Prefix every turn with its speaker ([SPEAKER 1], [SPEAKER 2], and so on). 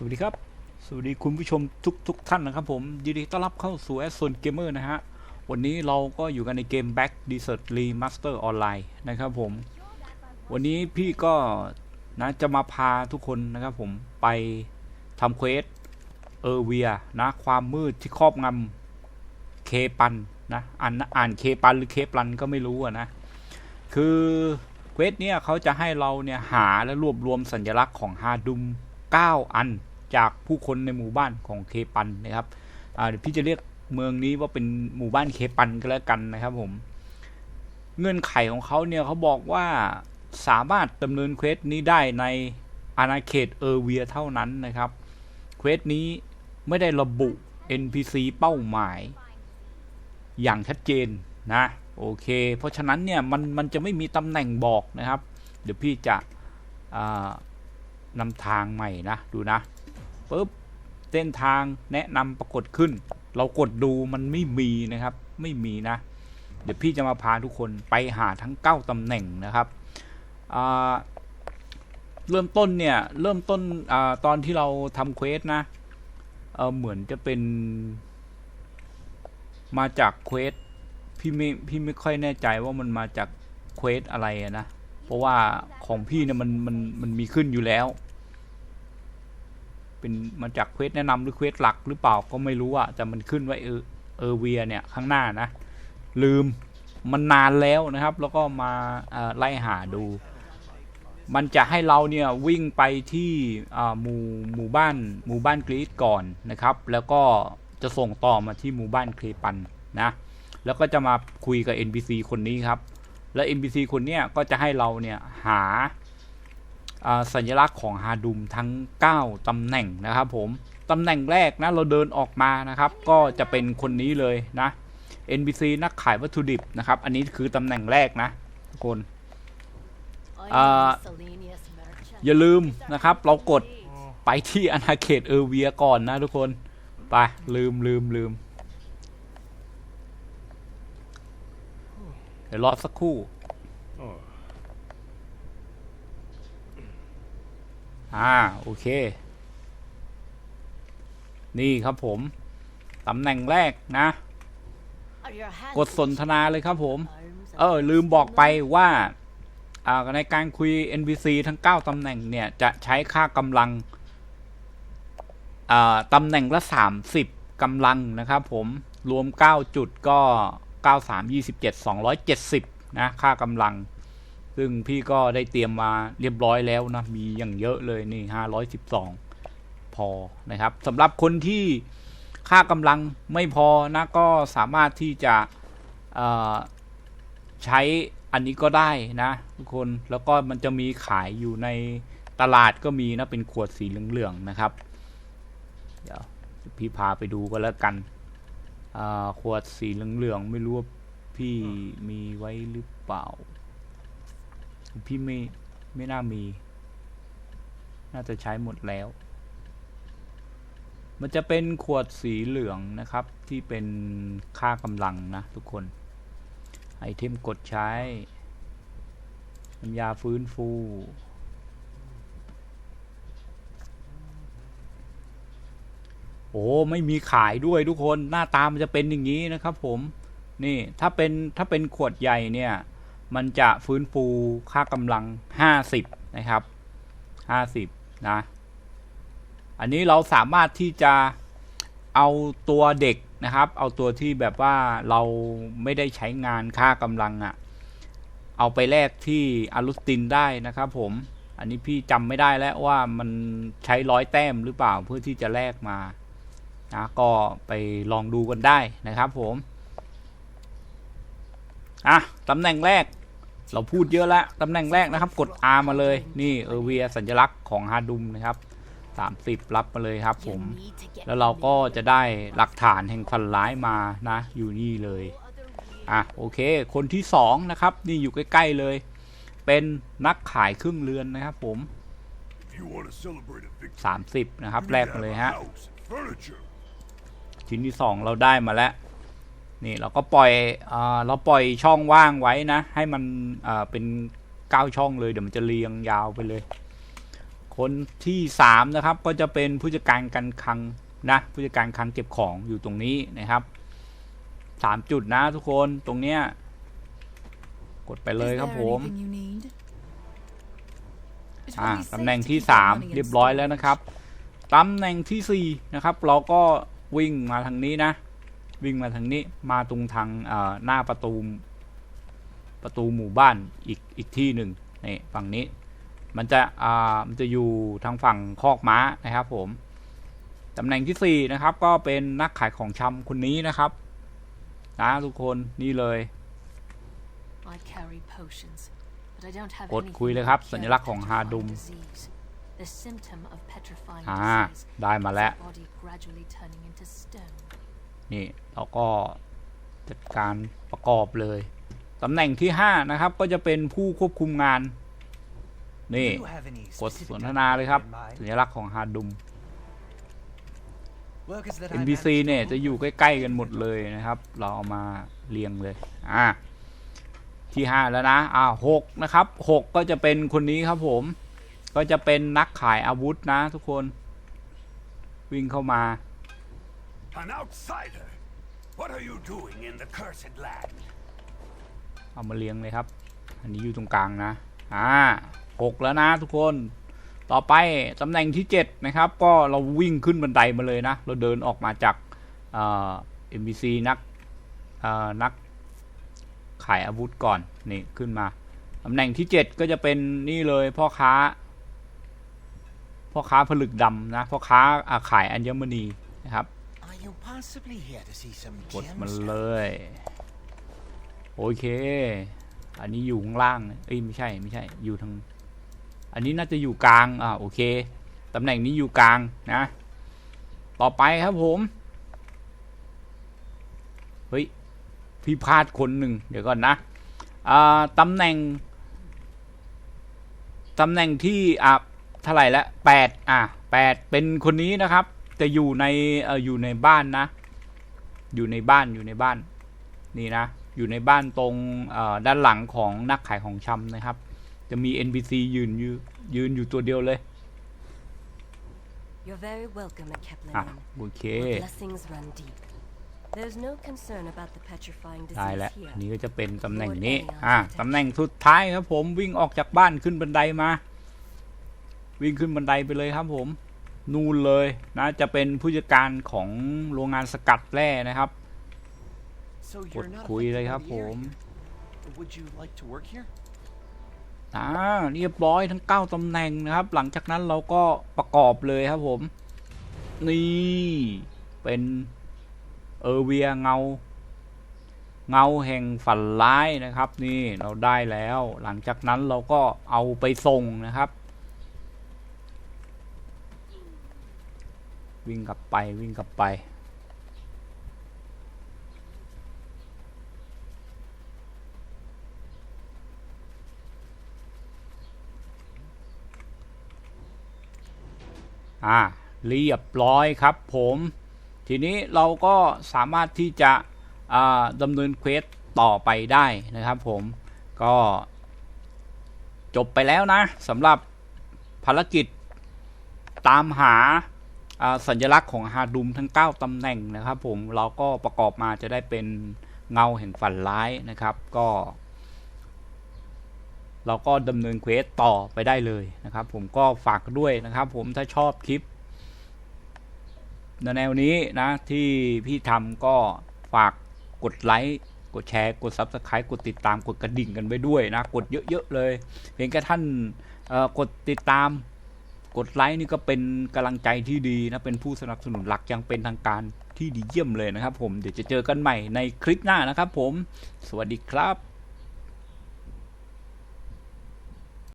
[SPEAKER 1] สวัสดีครับ สวัสดีคุณผู้ชมทุกทุกท่านนะครับผมยินดีต้อนรับเข้าสู่แอสโซนเกมเมอร์นะฮะ วันนี้เราก็อยู่กันในเกม Back Desert Remaster Online นะครับผม วันนี้พี่ก็นะจะมาพาทุกคนนะครับผมไปทำเควสเออเวียนะความมืดที่ครอบงำเคปันนะอ่านอ่านเคปันหรือเคปันก็ไม่รู้อะนะ คือเควสเนี่ยเขาจะให้เราเนี่ยหาและรวบรวมสัญลักษณ์ของฮาดุม 9 อัน จากผู้คนในหมู่บ้านของเคปันนะครับเดี๋ยวพี่จะเรียกเมืองนี้ว่าเป็นหมู่บ้านเคปันก็แล้วกันนะครับผม เงื่อนไขของเขาเนี่ยเขาบอกว่าสามารถดำเนินเควสนี้ได้ในอาณาเขตเออร์เวียเท่านั้นนะครับเควสนี้ไม่ได้ระบุ NPC เป้าหมาย อย่างชัดเจนนะโอเค เพราะฉะนั้นเนี่ยมันมันจะไม่มีตำแหน่งบอกนะครับ เดี๋ยวพี่จะนำทางใหม่นะ ดูนะ เส้นทางแนะนำปรากฏขึ้น เรากดดูมันไม่มีนะครับ ไม่มีนะ เดี๋ยวพี่จะมาพาทุกคนไปหาทั้ง 9ตำแหน่งนะครับเริ่มต้นเนี่ย เริ่มต้นอตอนที่เราทำเควสนะเเหมือนจะเป็น มาจากเควสพี่ไม่พี่ไม่ค่อยแน่ใจว่ามันมาจากเควสอะไรนะ เพราะว่าของพี่เนี่ยมันมันมันมีขึ้นอยู่แล้ว เป็นมาจากเควสแนะนำหรือเควสหลักหรือเปล่าก็ไม่รู้อะแต่มันขึ้นไว้เออเออเวียเนี่ยข้างหน้านะ ลืมมันนานแล้วนะครับ แล้วก็มาไล่หาดู มันจะให้เราเนี่ยวิ่งไปที่หมู่หมู่บ้านหมู่บ้านกรีดก่อนนะครับ แล้วก็จะส่งต่อมาที่หมู่บ้านเคลปันนะแล้วก็จะมาคุยกับ NPC คนนี้ครับ และ NPC คนเนี้ยก็จะให้เราเนี่ยหา สัญลักษณ์ของฮาดุมทั้ง 9ตำแหน่งนะครับผมตำแหน่งแรกนะเราเดินออกมานะครับ ก็จะเป็นคนนี้เลยนะ NPC นักขายวัตถุดิบนะครับ อันนี้คือตำแหน่งแรกนะทุกคน
[SPEAKER 2] อ่า
[SPEAKER 1] อย่าลืมนะครับ เรากดไปที่อาณาเขตเออร์เวียก่อนนะทุกคน ไป ลืมลืมลืมเดี๋ยวรอสักครู่ อ่าโอเค นี่ครับผมตำแหน่งแรกนะ กดสนทนาเลยครับผม เออ ลืมบอกไปว่าในการคุย NPC ทั้ง 9ตำแหน่งเนี่ย จะใช้ค่ากำลังตำแหน่งละ 30กำลังนะครับผมรวม 9 จุดก็ 93 27 270 นะ ค่ากำลัง ซึ่งพี่ก็ได้เตรียมมาเรียบร้อยแล้วนะ มีอย่างเยอะเลยนี่512พอนะครับสำหรับคนที่ค่ากำลังไม่พอนะก็สามารถที่จะใช้อันนี้ก็ได้นะทุกคนแล้วก็มันจะมีขายอยู่ในตลาดก็มีนะเป็นขวดสีเหลืองๆนะครับ เดี๋ยวพี่พาไปดูก็แล้วกันขวดสีเหลืองๆไม่รู้ว่าพี่มีไว้หรือเปล่า พี่ไม่ไม่น่ามี น่าจะใช้หมดแล้ว มันจะเป็นขวดสีเหลืองนะครับ ที่เป็นค่ากำลังนะทุกคน ไอเทมกดใช้น้ำยาฟื้นฟูโอ้ไม่มีขายด้วยทุกคนหน้าตามันจะเป็นอย่างนี้นะครับ ผม นี่ถ้าเป็นถ้าเป็นขวดใหญ่เนี่ย มันจะฟื้นฟูค่ากำลัง 50 นะครับ 50 นะ อันนี้เราสามารถที่จะเอาตัวเด็กนะครับ เอาตัวที่แบบว่าเราไม่ได้ใช้งานค่ากำลังอะ่ะ เอาไปแลกที่อารุสตินได้นะครับผม อันนี้พี่จำไม่ได้แล้วว่ามันใช้ร้อยแต้มหรือเปล่าเพื่อที่จะแลกมานะก็ไปลองดูกันได้นะครับผม อะ ตำแหน่งแรก เราพูดเยอะแล้วตำแหน่งแรกนะครับ กด R มาเลย นี่เออเวียสัญลักษณ์ของฮาดุมนะครับ30 รับมาเลยครับผม แล้วเราก็จะได้หลักฐานแห่งฟันร้ายมานะ อยู่นี่เลย อะโอเค คนที่สองนะครับ นี่อยู่ใกล้ ๆ เลย เป็นนักขายเครื่องเรือนนะครับผม 30 นะครับ แรกมาเลยฮะ ชิ้นที่สองเราได้มาแล้ว นี่เราก็ปล่อยเออเราปล่อยช่องว่างไว้นะ ให้มันเอ่อเป็นเก้าช่องเลยเดี๋ยวมันจะเรียงยาวไปเลยคคนที่สามนะครับก็จะเป็นผู้จัดการการคลังนะผู้จัดการคลังเก็บของอยู่ตรงนี้นะครับสามจุดนะทุกคนตรงเนี้ยกดไปเลยครับผมอ่าตำแหน่งที่สามเรียบร้อยแล้วนะครับตำแหน่งที่สี่นะครับ เราก็วิ่งมาทางนี้นะ วิ่งมาทางนี้มาตรงทางเอ่อหน้าประตูประตูหมู่บ้านอีกอีกที่หนึ่งนี่ฝั่งนี้ มันจะอ่ามันจะอยู่ทางฝั่งคอกม้านะครับ ผมตำแหน่งที่สี่นะครับ ก็เป็นนักขายของชำคนนี้นะครับนะทุกคนนี่เลย
[SPEAKER 2] I carry potions, but I don't have
[SPEAKER 1] กด
[SPEAKER 2] anything
[SPEAKER 1] คุยเลยครับ
[SPEAKER 2] that
[SPEAKER 1] สั
[SPEAKER 2] can
[SPEAKER 1] ญ
[SPEAKER 2] cure
[SPEAKER 1] ลักษณ์ของฮา
[SPEAKER 2] petrifying
[SPEAKER 1] ดุม
[SPEAKER 2] disease. The symptom of petrifying
[SPEAKER 1] อ่า
[SPEAKER 2] disease
[SPEAKER 1] ได้มา
[SPEAKER 2] is
[SPEAKER 1] แล้ว นี่เราก็จัดการประกอบเลยตำแหน่งที่ห้านะครับ ก็จะเป็นผู้ควบคุมงาน นี่กดสนทนาเลยครับ สัญลักษณ์ของฮาดุม NPC เนี่ยจะอยู่ใกล้ ๆ กันหมดเลยนะครับ เราเอามาเรียงเลย อ่าที่ห้าแล้วนะ อ่าหกนะครับหกก็จะเป็นคนนี้ครับผม ก็จะเป็นนักขายอาวุธนะทุกคน วิ่งเข้ามา
[SPEAKER 3] An outsider? What are you doing in the cursed land?
[SPEAKER 1] เอามาเรียงเลยครับ อันนี้อยู่ตรงกลางนะ อ่าหกแล้วนะทุกคน ต่อไปตำแหน่งที่เจ็ดนะครับ ก็เราวิ่งขึ้นบันไดมาเลยนะ เราเดินออกมาจากเอ่อ NPC นักนักขายอาวุธก่อน นี่ขึ้นมา ตำแหน่งที่เจ็ดก็จะเป็นนี่เลยพ่อค้า พ่อค้าผลึกดำนะ พ่อค้าอาขายอัญมณีนะครับ กด
[SPEAKER 4] gems?
[SPEAKER 1] มันเลย โอเค อันนี้อยู่ข้างล่าง เอ้ยไม่ใช่ไม่ใช่ อยู่ทาง อันนี้น่าจะอยู่กลาง อ่าโอเค ตำแหน่งนี้อยู่กลางนะ ต่อไปครับผม เฮ้ย พี่พลาดคนหนึ่ง เดี๋ยวก่อนนะ อ่าตำแหน่ง ตำแหน่งที่ อะเท่าไหร่ละแปดอะแปดเป็นคนนี้นะครับ จะอยู่ในเอ่ออยู่ในบ้านนะ อยู่ในบ้านอยู่ในบ้าน นี่นะ อยู่ในบ้านตรงเอ่อด้านหลังของนักขายของชำนะครับ จะมี NPC ยืนอยู่ยืนอยู่ตัวเดียวเลย
[SPEAKER 5] You're very welcome at Kepler
[SPEAKER 1] อะ
[SPEAKER 5] Inn,
[SPEAKER 1] โอเค
[SPEAKER 5] where blessings run deep. There's no concern about the petrifying
[SPEAKER 1] ได้
[SPEAKER 5] disease
[SPEAKER 1] แล้ว
[SPEAKER 5] here.
[SPEAKER 1] อันนี้ก็จะเป็นตำแหน่งนี้ อ่าตำแหน่งสุดท้ายครับผมวิ่งออกจากบ้านขึ้นบันไดมา วิ่งขึ้นบันไดไปเลยครับผม นู่นเลยนะจะเป็นผู้จัดการของโรงงานสกัดแร่นะครับ
[SPEAKER 4] So
[SPEAKER 1] กด
[SPEAKER 4] you're not
[SPEAKER 1] คุยเลยครับผม
[SPEAKER 4] affected by the area. Would you like to work here?
[SPEAKER 1] อ่าเรียบร้อยทั้ง 9ตำแหน่งนะครับ หลังจากนั้นเราก็ประกอบเลยครับผม นี่เป็นเออเวียเงา เงาแห่งฝันร้ายนะครับ นี่เราได้แล้ว หลังจากนั้นเราก็เอาไปส่งนะครับ วิ่งกลับไปวิ่งกลับไป อ่า เรียบร้อยครับผม ทีนี้เราก็สามารถที่จะดำเนินเควสต่อไปได้นะครับผม ก็จบไปแล้วนะสำหรับภารกิจตามหา สัญลักษณ์ของฮาดุมทั้ง 9ตำแหน่งนะครับผมเราก็ประกอบมาจะได้เป็นเงาแห่งฝันร้ายนะครับ ก็ เราก็ดำเนินเควสต่อไปได้เลยนะครับ ผมก็ฝากด้วยนะครับ ผมถ้าชอบคลิปในแนวนี้นะที่พี่ทำก็ฝากกดไลค์กดแชร์ กด Subscribe กดติดตามกดกระดิ่งกันไปด้วยนะ กดเยอะ ๆ เลย เพียงแค่ท่านกดติดตาม กดไลค์นี่ก็เป็นกำลังใจที่ดีนะ เป็นผู้สนับสนุนหลักยังเป็นทางการที่ดีเยี่ยมเลยนะครับผม เดี๋ยวจะเจอกันใหม่ในคลิปหน้านะครับผม สวัสดีครับ